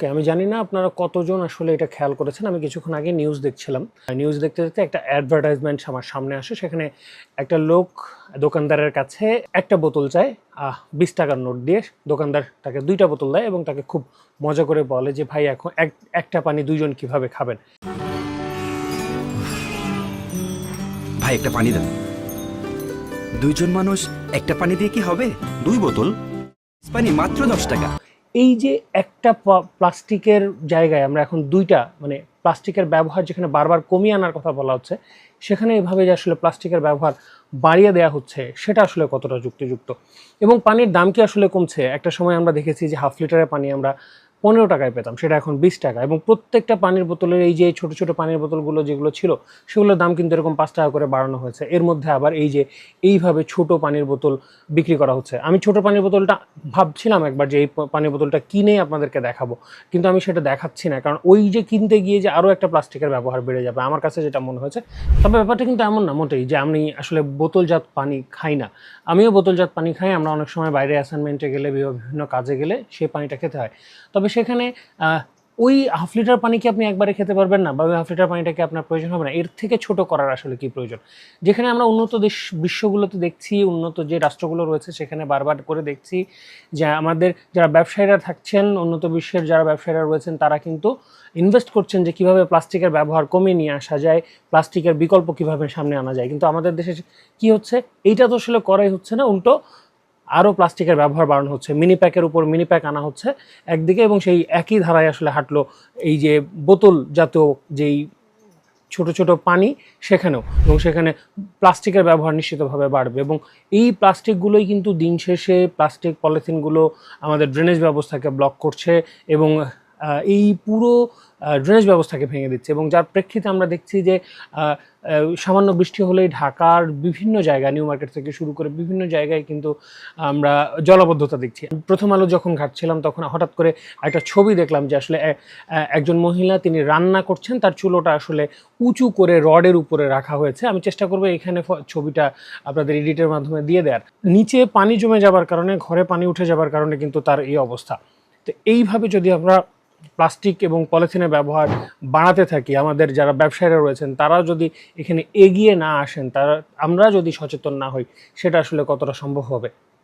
ওকে আমি জানি না আপনারা কতজন আসলে এটা খেয়াল করেছেন। আমি কিছুক্ষণ আগে নিউজ দেখছিলাম। নিউজ দেখতে দেখতে একটা অ্যাডভার্টাইজমেন্ট আমার সামনে আসে। সেখানে একটা লোক দোকানদারের কাছে একটা বোতল চায়। বিশ টাকার নোট দিয়ে দোকানদার তাকে দুইটা বোতল দেয় এবং তাকে খুব মজা করে বলে যে, ভাই, এখন এক, একটা পানি দুইজন কীভাবে খাবেন? ভাই, একটা পানি দেন। দুইজন মানুষ একটা পানি দিয়ে কি হবে? দুই বোতল? পানি মাত্র দশ টাকা। এই যে একটা প্লাস্টিকের জায়গায় আমরা এখন দুইটা মানে প্লাস্টিকের ব্যবহার যেখানে বারবার কমিয়ে আনার কথা বলা হচ্ছে, সেখানে এভাবে যে আসলে প্লাস্টিকের ব্যবহার বাড়িয়ে দেওয়া হচ্ছে, সেটা আসলে কতটা যুক্তিযুক্ত? এবং পানির দাম কি আসলে কমছে? একটা সময় আমরা দেখেছি যে হাফ লিটারের পানি আমরা পনেরো টাকায় পেতাম, সেটা এখন বিশ টাকা। এবং প্রত্যেকটা পানির বোতলের এই যে ছোট ছোট পানির বোতলগুলো যেগুলো ছিল, সেগুলোর দাম কিন্তু এরকম পাঁচ টাকা করে বাড়ানো হয়েছে। এর মধ্যে আবার এই যে এইভাবে ছোট পানির বোতল বিক্রি করা হচ্ছে। আমি ছোট পানির বোতলটা ভাবছিলাম একবার যে এই পানির বোতলটা কিনে আপনাদেরকে দেখাবো। কিন্তু আমি সেটা দেখাচ্ছি না, কারণ ওই যে কিনতে গিয়ে যে আরও একটা প্লাস্টিকের ব্যবহার বেড়ে যাবে, আমার কাছে যেটা মনে হয়েছে, তবে ব্যাপারটা কিন্তু এমন না, মোটেই যে আমি আসলে বোতলজাত পানি খাই না। আমিও বোতলজাত পানি খাই, আমরা অনেক সময় বাইরে অ্যাসাইনমেন্টে গেলে বিভিন্ন কাজে গেলে সেই পানিটা খেতে হয়। তবে সেখানে ওই হাফ লিটার পানি কি আপনি একবারে খেতে পারবেন না? বা ওই হাফ লিটার পানিটাকে আপনার প্রয়োজন হবে না? এর থেকে ছোট করার আসলে কি প্রয়োজন? যেখানে আমরা উন্নত দেশ, বিশ্বগুলোতে দেখছি, উন্নত যে রাষ্ট্রগুলো রয়েছে, সেখানে বারবার করে দেখছি যে আমাদের যারা ব্যবসায়ীরা থাকছেন, উন্নত বিশ্বের যারা ব্যবসায়ীরা রয়েছেন, তারা কিন্তু ইনভেস্ট করছেন যে কীভাবে প্লাস্টিকের ব্যবহার কমিয়ে নিয়ে আসা যায়, প্লাস্টিকের বিকল্প কীভাবে সামনে আনা যায়। কিন্তু আমাদের দেশে কি হচ্ছে? এইটা তো আসলে করাই হচ্ছে না, উল্টো আরও প্লাস্টিকের ব্যবহার বাড়ানো হচ্ছে। মিনি প্যাকের উপর মিনি প্যাক আনা হচ্ছে একদিকে এবং সেই একই ধারায় আসলে হাঁটলো এই যে বোতল জাতীয় যেই ছোট ছোট পানি সেখানেও এবং সেখানে প্লাস্টিকের ব্যবহার নিশ্চিতভাবে বাড়বে এবং এই প্লাস্টিকগুলোই কিন্তু দিন শেষে প্লাস্টিক, পলিথিনগুলো আমাদের ড্রেনেজ ব্যবস্থাকে ব্লক করছে এবং এই পুরো ড্রেনেজ ব্যবস্থাকে ভেঙে দিচ্ছে এবং যার প্রেক্ষিতে আমরা দেখছি যে সামান্য বৃষ্টি হলেই ঢাকার বিভিন্ন জায়গা নিউ মার্কেট থেকে শুরু করে বিভিন্ন জায়গায় কিন্তু আমরা জলাবদ্ধতা দেখছি। প্রথম আলো যখন ঘাটছিলাম তখন হঠাৎ করে একটা ছবি দেখলাম যে আসলে একজন মহিলা তিনি রান্না করছেন, তার চুলোটা আসলে উঁচু করে রডের উপরে রাখা হয়েছে। আমি চেষ্টা করব এখানে ছবিটা আপনাদের এডিটের মাধ্যমে দিয়ে দেওয়ার নিচে পানি জমে যাবার কারণে, ঘরে পানি উঠে যাবার কারণে কিন্তু তার এই অবস্থা। তো এইভাবে যদি আমরা প্লাস্টিক এবং পলিথিনের ব্যবহার বাড়াতে থাকি, আমাদের যারা ব্যবসায়ীরা রয়েছেন তারা যদি এখানে এগিয়ে না আসেন, তারা, আমরা যদি সচেতন না হই, সেটা আসলে কতটা সম্ভব হবে?